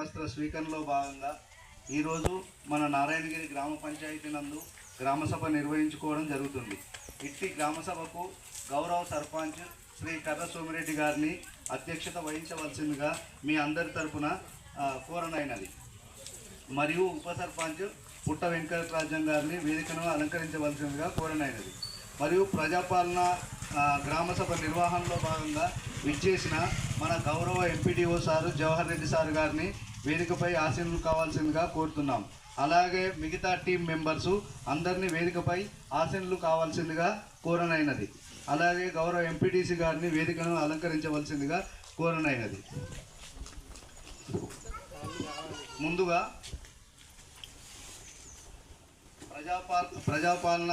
దరఖాస్తుల స్వీకరణలో భాగంగా ఈరోజు మన నారాయణగిరి గ్రామ పంచాయతీ నందు గ్రామసభ నిర్వహించుకోవడం జరుగుతుంది. ఇట్టి గ్రామసభకు గౌరవ సర్పంచ్ శ్రీ కర్ర సోమిరెడ్డి గారిని అధ్యక్షత వహించవలసిందిగా మీ అందరి తరపున కోరనైనది. మరియు ఉప సర్పంచ్ పుట్ట వెంకటరాజ్యం గారిని వేదికను అలంకరించవలసిందిగా కోరనైనది. మరియు ప్రజాపాలన గ్రామసభ నిర్వహణలో భాగంగా విచ్చేసిన మన గౌరవ MPDO sir Jawahar Reddy sir గారిని వేదికపై ఆశీనులు కావాల్సిందిగా కోరుతున్నాం. అలాగే మిగతా టీం మెంబర్సు అందరినీ వేదికపై ఆశీనులు కావాల్సిందిగా కోరనైనది. అలాగే గౌరవ ఎంపీటీసీ గారిని వేదికను అలంకరించవలసిందిగా కోరనైనది. ముందుగా ప్రజాపాల ప్రజాపాలన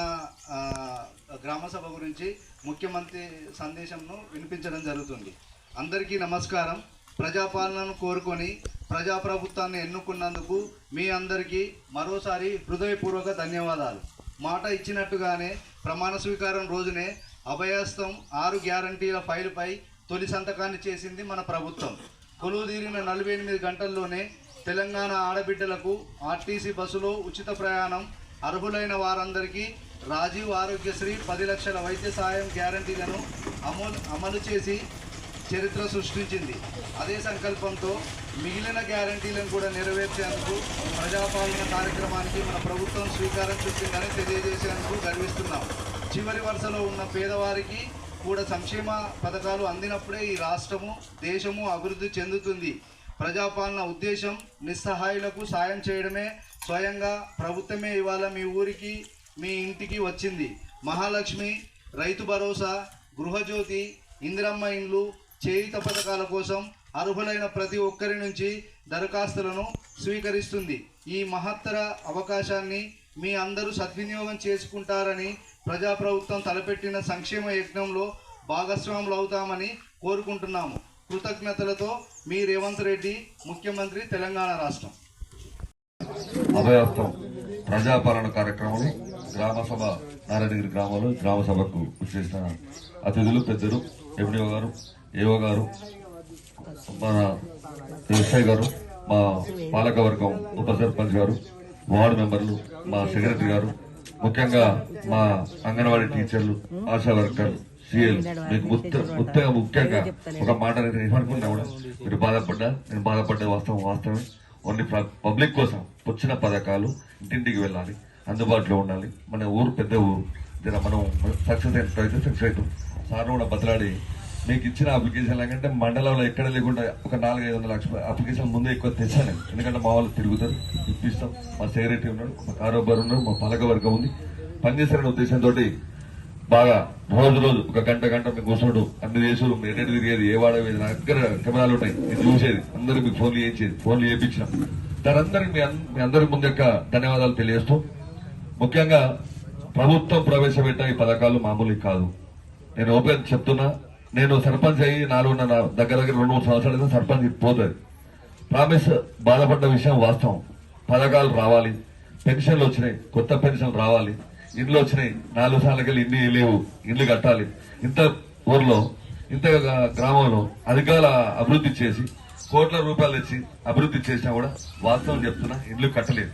గ్రామసభ గురించి ముఖ్యమంత్రి సందేశంను వినిపించడం జరుగుతుంది. అందరికీ నమస్కారం. ప్రజాపాలనను కోరుకొని ప్రజాప్రభుత్వాన్ని ఎన్నుకున్నందుకు మీ అందరికీ మరోసారి హృదయపూర్వక ధన్యవాదాలు. మాట ఇచ్చినట్టుగానే ప్రమాణ స్వీకారం రోజునే అభయస్థం ఆరు గ్యారంటీల ఫైలుపై తొలి సంతకాన్ని చేసింది మన ప్రభుత్వం. కొలువు తీరిన నలభై ఎనిమిది గంటల్లోనే తెలంగాణ ఆడబిడ్డలకు ఆర్టీసీ బస్సులో ఉచిత ప్రయాణం అర్హులైన వారందరికీ రాజీవ్ ఆరోగ్యశ్రీ పది లక్షల వైద్య సాయం గ్యారంటీలను అమలు అమలు చేసి చరిత్ర సృష్టించింది. అదే సంకల్పంతో మిగిలిన గ్యారంటీలను కూడా నెరవేర్చేందుకు ప్రజాపాలన కార్యక్రమానికి మన ప్రభుత్వం స్వీకారం చుట్టిందని తెలియజేసేందుకు గర్విస్తున్నాం. చివరి వరుసలో ఉన్న పేదవారికి కూడా సంక్షేమ పథకాలు అందినప్పుడే ఈ రాష్ట్రము దేశము అభివృద్ధి చెందుతుంది. ప్రజాపాలన ఉద్దేశం నిస్సహాయులకు సాయం చేయడమే స్వయంగా ప్రభుత్వమే ఇవాళ మీ ఊరికి మీ ఇంటికి వచ్చింది. మహాలక్ష్మి రైతు భరోసా గృహజ్యోతి ఇందిరమ్మ ఇండ్లు చేయుత పథకాల కోసం అర్హులైన ప్రతి ఒక్కరి నుంచి దరఖాస్తులను స్వీకరిస్తుంది. ఈ మహత్తర అవకాశాన్ని మీ అందరూ సద్వినియోగం చేసుకుంటారని ప్రజాప్రభుత్వం తలపెట్టిన సంక్షేమ యజ్ఞంలో భాగస్వాములు అవుతామని కోరుకుంటున్నాము. కృతజ్ఞతలతో మీ రేవంత్ రెడ్డి ముఖ్యమంత్రి తెలంగాణ రాష్ట్రం. అభయత్వం ప్రజాపాలన కార్యక్రమం గ్రామ సభ నారాయణగిరి గ్రామంలో గ్రామ సభకు చేసిన అతిథులు పెద్దలు ఎండిఓ గారు ఏవో గారు మన వ్యవసాయ గారు మా పాలకవర్గం ఉప సర్పంచ్ గారు వార్డు మెంబర్లు మా సెక్రటరీ గారు ముఖ్యంగా మా అంగన్వాడీ టీచర్లు ఆశా వర్కర్లు సీఎల్. మీకు ముత్త ముత్తగా ముఖ్యంగా ఒక మాట నేను ఏమనుకున్నా కూడా. మీరు బాధపడ్డా? నేను బాధపడ్డ వాస్తవం వాస్తవమే. ఓన్లీ పబ్లిక్ కోసం వచ్చిన పథకాలు ఇంటింటికి వెళ్ళాలి అందుబాటులో ఉండాలి. మన ఊరు పెద్ద ఊరు. జర మనం సక్సెస్ అయితే సక్సెస్ అవుతాం. సార్ కూడా బదలాడి మీకు ఇచ్చిన అప్లికేషన్ ఏంటంటే మండలంలో ఎక్కడ లేకుండా ఒక నాలుగైదు వందల లక్షల అప్లికేషన్ ముందే ఎక్కువ తెచ్చాను. ఎందుకంటే మా వాళ్ళు తిరుగుతారు ఇప్పిస్తాం. మా సెక్రటరీ ఉన్నాడు మా కారోబార్ ఉన్నాడు మా పలక వర్గం ఉంది. పనిచేశారనే ఉద్దేశంతో బాగా రోజు రోజు ఒక గంట గంట మీకు కూర్చోడు అన్ని దేశాలు మీరు తిరిగేది ఏ వాడేది నా దగ్గర కెమెరాలు ఉంటాయి. ఇది చూసేది. అందరూ మీకు ఫోన్లు చేయించేది ఫోన్లు చేయించినాం దానందరికి మీ అందరి ముందు యొక్క ధన్యవాదాలు తెలియజేస్తూ ముఖ్యంగా ప్రభుత్వం ప్రవేశపెట్టిన ఈ పథకాలు మామూలు కాదు. నేను ఓపెన్ చెప్తున్నా నేను సర్పంచ్ అయ్యి నాలుగున్నర దగ్గర దగ్గర రెండు మూడు సంవత్సరాల సర్పంచ్ పోతుంది ప్రామిస్ బాధపడ్డ విషయం వాస్తవం. పథకాలు రావాలి పెన్షన్లు వచ్చినాయి కొత్త పెన్షన్లు రావాలి ఇండ్లు వచ్చినాయి నాలుగు సార్లకెళ్ళి ఇన్ని లేవు ఇండ్లు కట్టాలి. ఇంత ఊర్లో ఇంత గ్రామంలో అధికారుల అభివృద్ధి చేసి కోట్ల రూపాయలు ఇచ్చి అభివృద్ధి చేసినా కూడా వాస్తవం చెప్తున్నా ఇండ్లు కట్టలేదు.